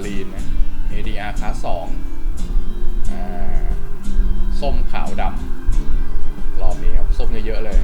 อลีนนะ ADR คลาส2ส้มขาวดำรอบนี้ครับ ส้มเยอะๆเลย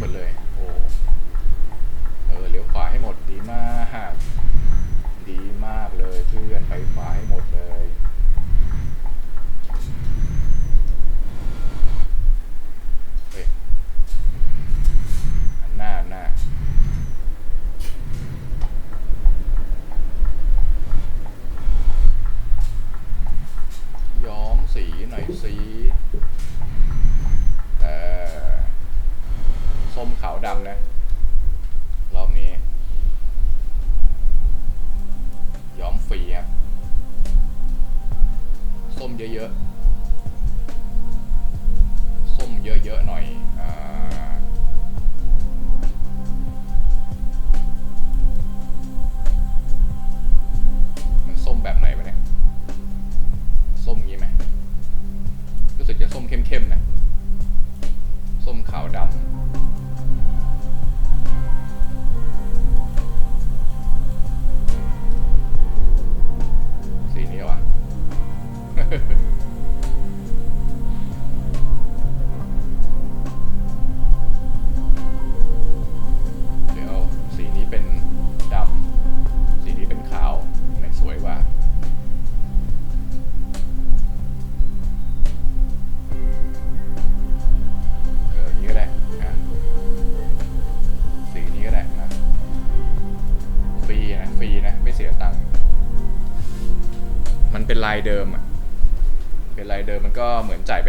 หมดเลย โอ้ เออเลี้ยวขวาให้หมดดีมาก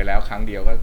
แล้วครั้งเดียวก็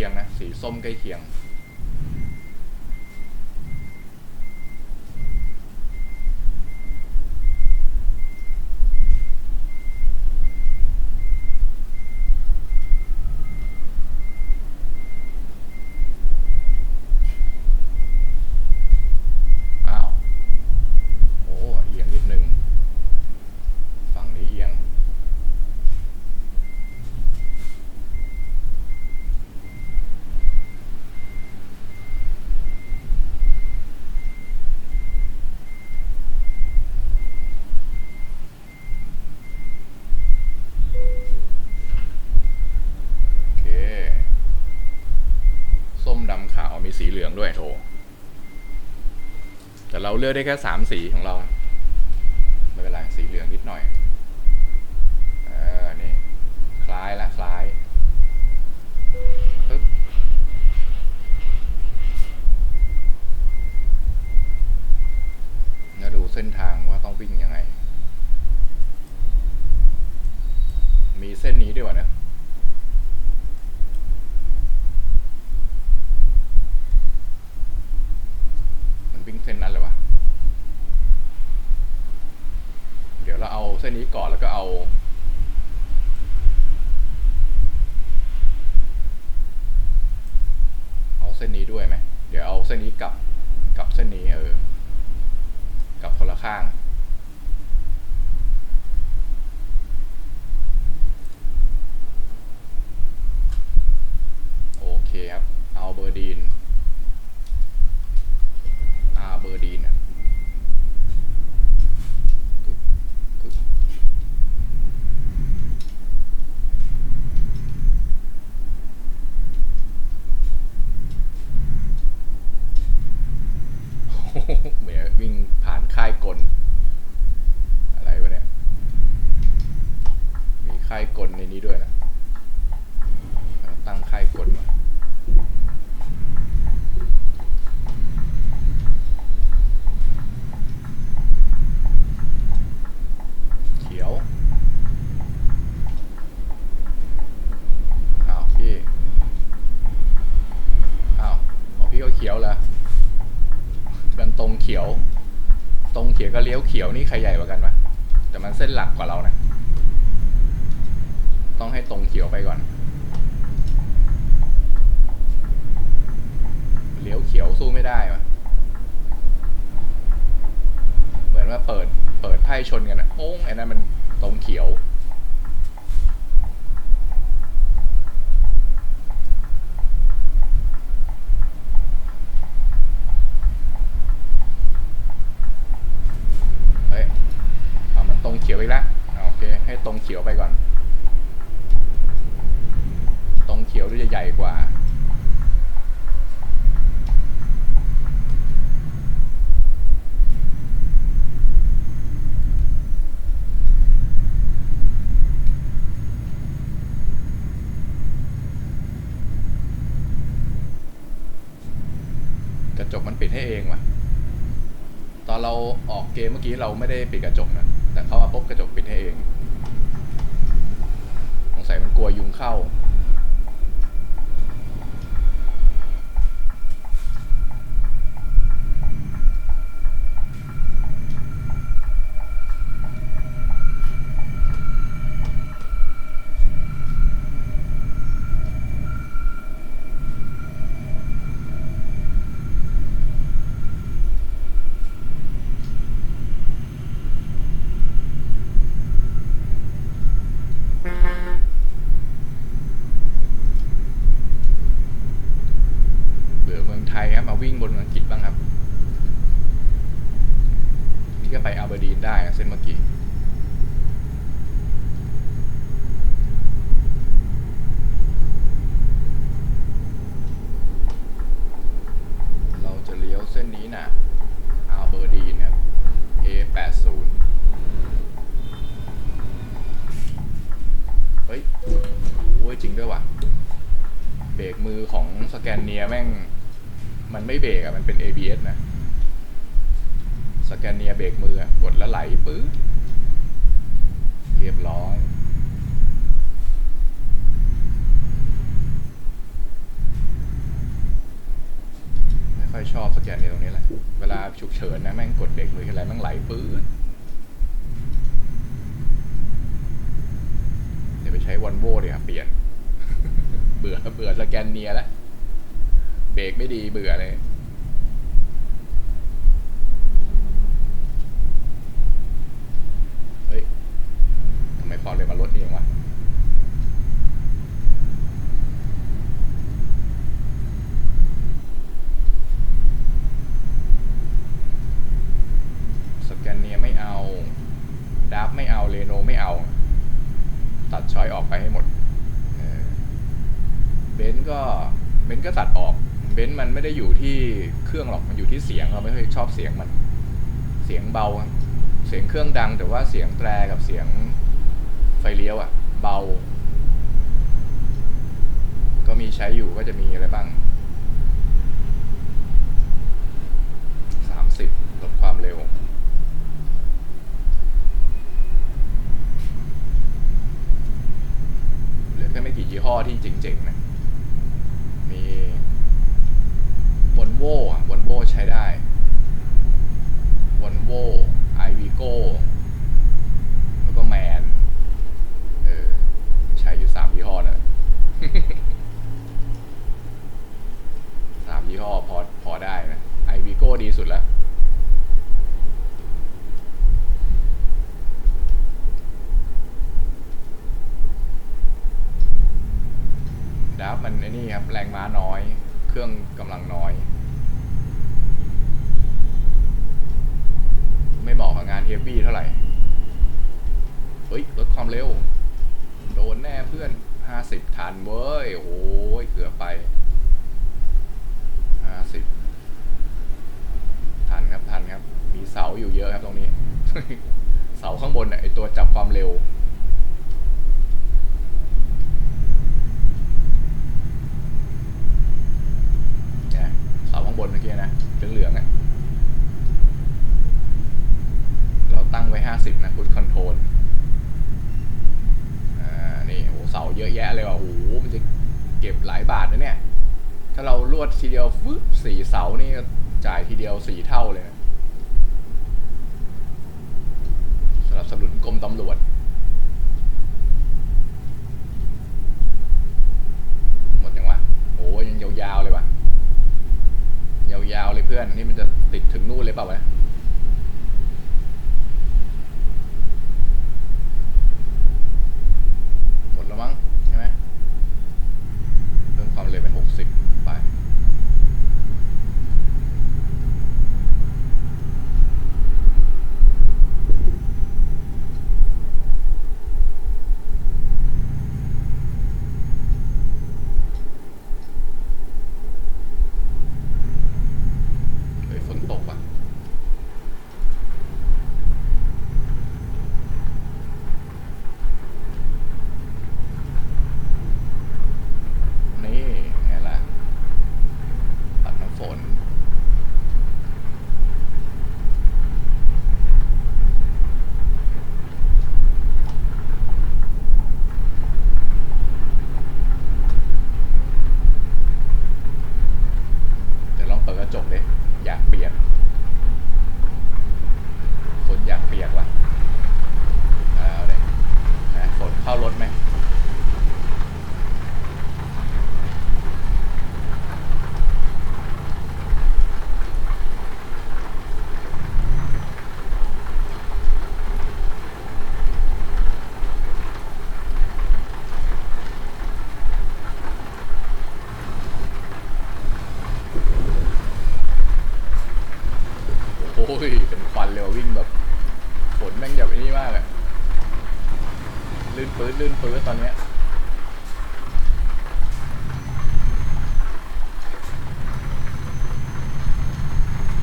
เคียงนะสีส้มใกล้เคียง อ้าว โอ้เอียงนิดนึง ฝั่งนี้เอียง โอเค ส้มดำขาวมีสีเหลืองด้วยโถ แต่ เลือกได้แค่สามสีของเรา ไม่เป็นไรสีเหลืองนิดหน่อย เออ นี่ คล้ายละคล้ายปึ๊บแล้วดูเส้นทางว่าต้องวิ่งยังไง มีเส้นนี้ด้วยวะเนี่ย มันวิ่งเส้นนั้นเลยวะ เดี๋ยวเราเอาเส้นนี้ก่อนแล้วก็เอา เอาเส้นนี้ด้วยไหม เส้นนี้กับกับเส้นนี้เออกับคนละข้าง โอเคครับ เอาเบอร์ดีน อาเบอร์ดีนอะปึ๊บปึ๊บโอ้โหเหมือนวิ่งผ่านค่ายกล อะไรวะเนี่ย มีค่ายกลในนี้ด้วยนะเอาตั้งค่ายกลมา เขียว อ้าวพี่ อ้าวเอาพี่ก็เขียวเหรอกันตรงเขียว ตรงเขียวก็เลี้ยวเขียวนี่ใครใหญ่กว่ากันวะแต่มันเส้นหลักกว่าเรานะ ต้องให้ตรงเขียวไปก่อน เลี้ยวเขียวสู้ไม่ได้วะเหมือนว่าเปิด เปิดไพ่ชนกันอะโอ้งไอ้นั่นมันตรงเขียว เฮ้ยเอามันตรงเขียวอีกแล้วอ่าโอเค ให้ตรงเขียวไปก่อน ตรงเขียวดูจะ ใหญ่กว่า กระจกมันปิดให้เองว่ะ ตอนเราออกเกมเมื่อกี้เราไม่ได้ปิดกระจกนะ แต่เขามาปุ๊บกระจกปิดให้เอง สงสัยมันกลัวยุงเข้า อ จริงด้วยว่ะ เบรกมือของสแกนเนียแม่ง มันไมันเป็น ABS นะสแกนเนียเบรกมือกดแล้วไหลปื๊ดเรียบร้อยไม่ค่อยชอบสแกนเนียตรงนี้แหละ เวลาฉุกเฉินนะแม่งกดเบรกมือทีไรแม่งไหลปื๊ดเดี๋ยวไปใช้วันโวดีครับเปลี่ยน เบื่อเบื่อสแกนเนียแล้ว เบรกไม่ดีเบื่อเลย เฮ้ย ทำไมพอเลยมาลดเองวะ สแกนเนียไม่เอาดับไม่เอาเรโนไม่เอา ตัดช้อยออกไปให้หมดเออเบนซ์ก็เบนซ์ก็ตัดออก เบนซ์มันไม่ได้อยู่ที่ เครื่องหรอกมันอยู่ที่เสียงเราไม่ค่อยชอบเสียงมัน เสียงเบา เสียงเครื่องดัง แต่ว่าเสียงแตรกับเสียงไฟเลี้ยวอะ เบา ก็มีใช้อยู่ก็จะมีอะไรบ้าง สามสิบลดความเร็ว เหลือแค่ไม่กี่ยี่ห้อที่เจ๋งๆนะ มีวอลโว่วอลโว่ใช้ได้วอลโว่ไอวีโก้แล้วก็แมน เออ ใช้อยู่สามยี่ห้อนั่นแหละ สามยี่ห้อพอพอได้นะไอวีโก้ดีสุดแล้ว ดับมั นี้ครับแรงม้าน้อย เครื่องกำลังน้อย ไม่เหมาะกับงานเฮฟวี่เท่าไหร่ เฮ้ยลดความเร็ว โดนแน่เพื่อนห้าสิบทันเว้ย โอ้ยเกือบไปห้าสิบทันครับทันครับ มีเสาอยู่เยอะครับตรงนี้ เสาข้างบนน่ะไอตัวจับความเร็ว เนี่ยเสาข้างบนเมื่อกี้นะเหลืองๆอะ เราตั้งไว้ห้าสิบนะพุทคอนโทรลอ่า นี่โอ้เสาเยอะแยะเลยว่ะโอ้โห มันจะเก็บหลายบาทนะเนี่ย ถ้าเราลวดทีเดียวฟึบสี่เสา นี่ก็จ่ายทีเดียวสี่เท่าเลยสนับสนุนกรมตำรวจ หมดยังวะโอ้ยังยาวๆเลยวะยาวๆเลยเพื่อน นี่มันจะติดถึงนู่นเลยเปล่าวะ หมดแล้วมั้งใช่ไหมเพิ่มความเร็วเป็นหกสิบไป เฮ้ยฝนตกว่ะ นี่ไงล่ะ ปัดน้ำฝน เดี๋ยวลองเปิดกระจกดิอยากเปียก คนอยากเปียกว่ะเอาเด็กนะฝนเข้ารถไหม โอ้ ยเป็นควันเร็ววิ่งแบบฝนแม่งแบบนี้มากเลยลื่นปื้ดลื่นปื้ดตอนเนี้ย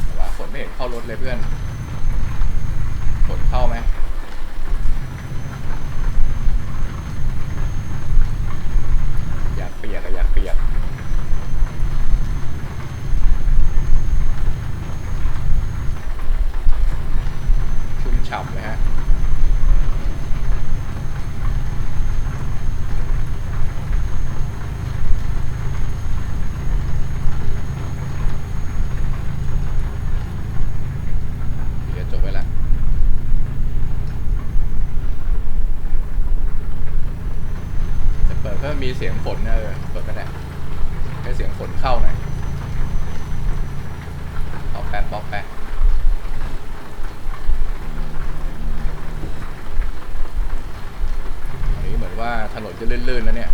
แต่ว่าฝนไม่เห็นเข้ารถเลยเพื่อน ฝนเข้าไหม ฝนนะเออเปิดก็ได้ให้เสียงฝนเข้าหน่อยเอาแป๊บป๊อกแป๊บอันนี้เหมือนว่าถนนจะลื่นๆนะเนี่ย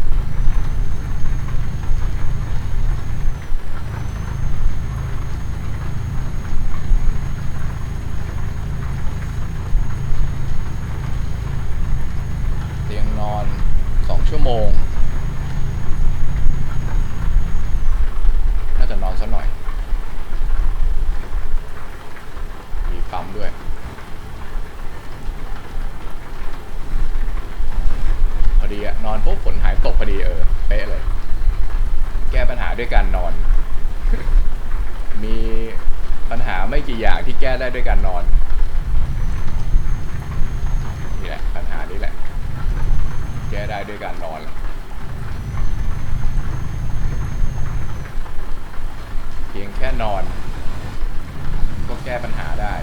เตียงนอนสองชั่วโมง น่าจะนอนสักหน่อย มีปั๊มด้วย พอดีอะนอนปุ๊บฝนหายตกพอดีเออ เป๊ะเลย แก้ปัญหาด้วยการนอน มีปัญหา ไม่กี่อย่างที่แก้ได้ด้วยการนอน นี่แหละปัญหานี้แหละ แก้ได้ด้วยการนอนแหละเพียงแค่นอน ก็แก้ปัญหาได้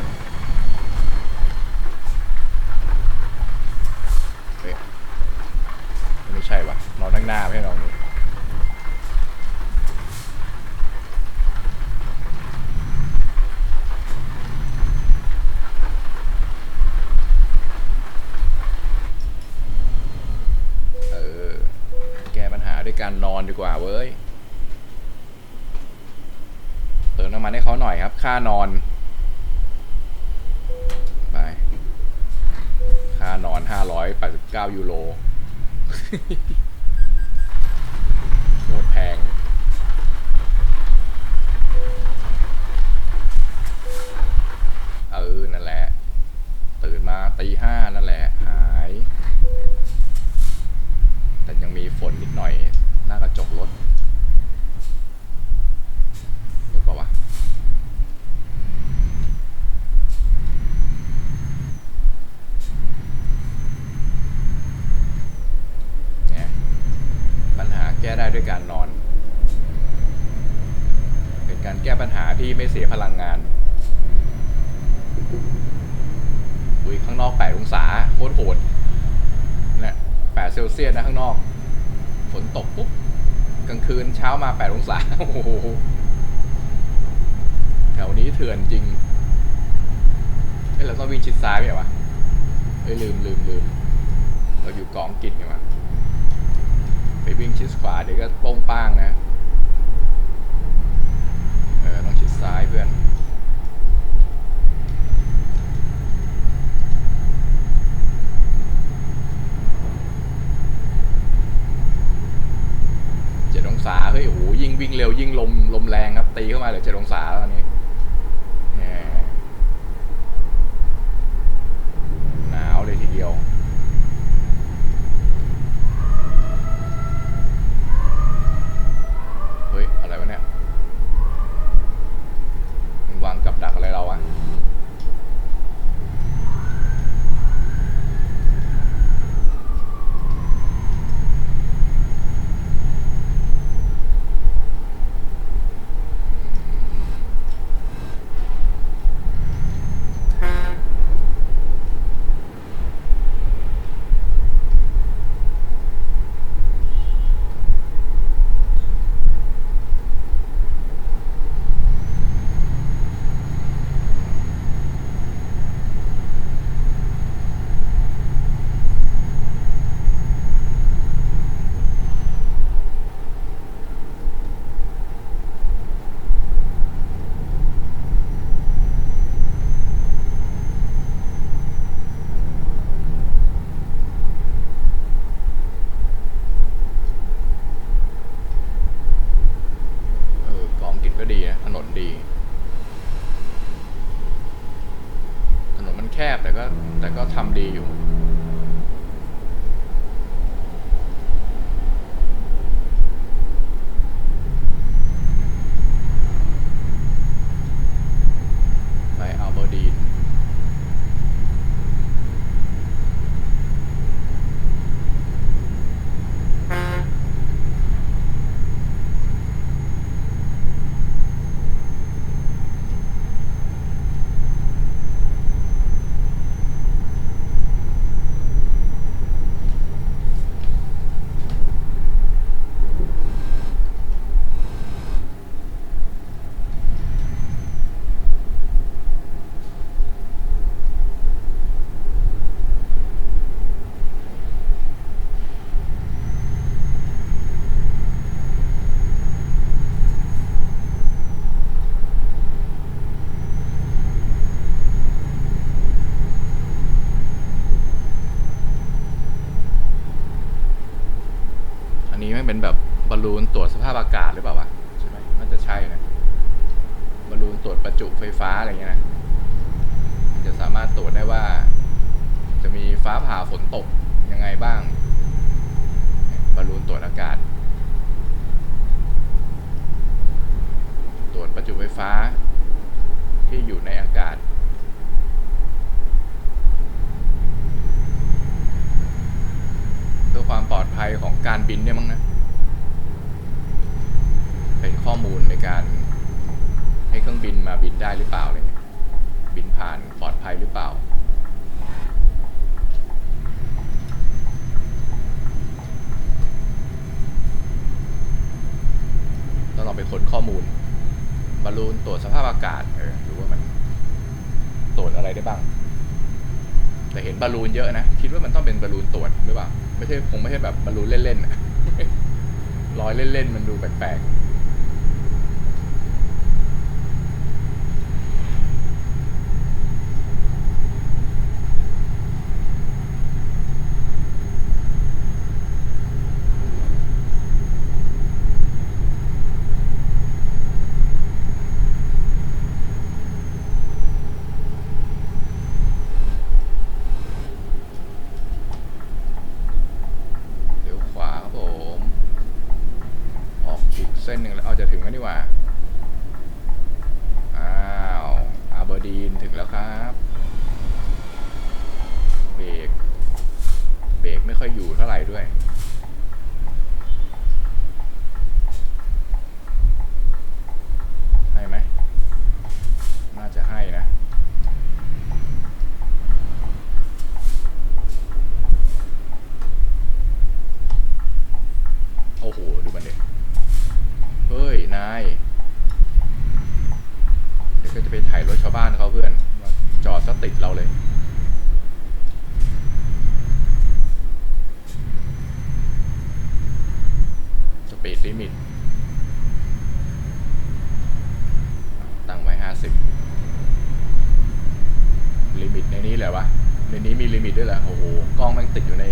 ไม่ใช่วะนอนข้างหน้าไม่ใช่นอนนี้ เออ แก้ปัญหาด้วยการนอนดีกว่าเว้ย เติมน้ำมันให้เขาหน่อยครับ ค่านอน ไป ค่านอน 9 ยูโรโคตรแพง เออ นั่นแหละ ตื่นมาตีห้านั่นแหละ หาย แต่ยังมีฝนนิดหน่อย หน้ากระจกรถรถปะวะ เนี่ยปัญหาแก้ได้ด้วยการนอน เป็นการแก้ปัญหาที่ไม่เสียพลังงาน อุ้ยข้างนอก 8 องศาโคตรโหดเนี่ย8เซลเซียสนะข้างนอก ฝนตกปุ๊บ กลางคืนเช้ามา 8 องศา โอ้โหแถวนี้เถื่อนจริงเฮ้ยเราต้องวิ่งชิดซ้ายไหมวะเฮ้ยลืมลืมลืมเราอยู่กองกิจไงวะไปวิ่งชิดขวาเดี๋ยวก็โป้งป้างนะ เออต้องชิดซ้ายเพื่อน เจ็ดองศาเฮ้ยโอ้โหยิ่ง วิ่งเร็วยิ่งลมลมแรงครับตีเข้ามาเหลือเจ็ดองศาตอนนี้แหมหนาวเลยทีเดียว เฮ้ย อะไรวะเนี่ยมันวางกับดักอะไรเราอะเออกองกินก็ดีนะถนน ดี ถนนมันแคบแต่ก็แต่ก็ทำดีอยู่ บินมาบินได้หรือเปล่าเลยบินผ่านปลอดภัยหรือเปล่า ต้องลองไปค้นข้อมูลบอลลูนตรวจสภาพอากาศเออดูว่ามันตรวจอะไรได้บ้าง แต่เห็นบอลลูนเยอะนะ คิดว่ามันต้องเป็นบอลลูนตรวจหรือเปล่า ไม่ใช่คงไม่ใช่แบบบอลลูนเล่นๆลอยเล่นๆมันดูแปลกๆ ติดอยู่ใน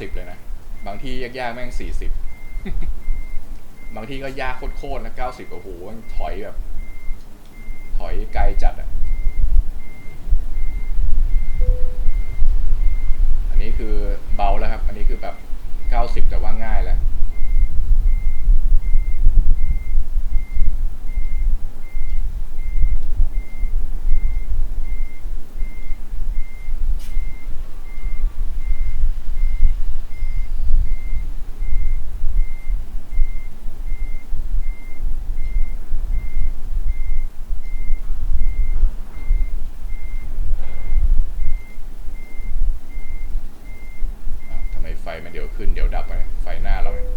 สิบเลยนะ บางที่ยากๆแม่งสี่สิบบางที่ก็ยากโคตรๆนะเก้าสิบโอ้โหถอยแบบ ถอยไกลจัดอะ่ะ อันนี้คือเบาแล้วครับ อันนี้คือแบบเก้าสิบแต่ว่าง่ายแล้ว ขึ้นเดี๋ยวดับนะไฟหน้าเราเนี่ย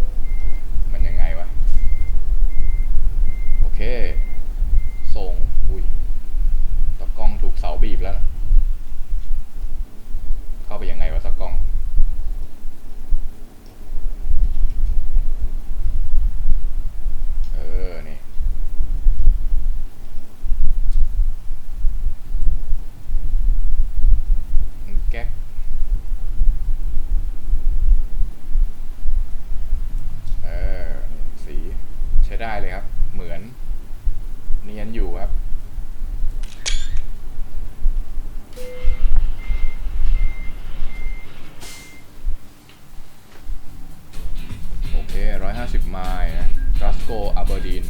50 ไมล์นะกัสโกอาเบอร์ดีน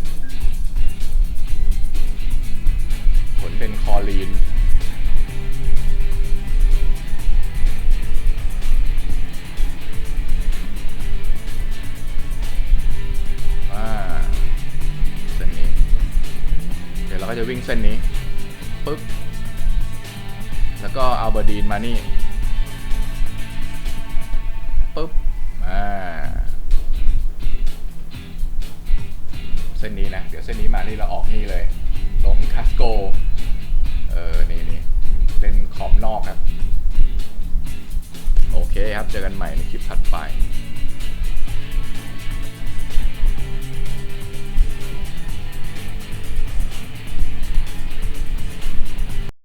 ผลเป็นคอลีน อ่า เส้นนี้ เดี๋ยวเราก็จะวิ่งเส้นนี้ ปึ๊บ แล้วก็อาเบอร์ดีนมานี่ นี่เราออกนี่เลย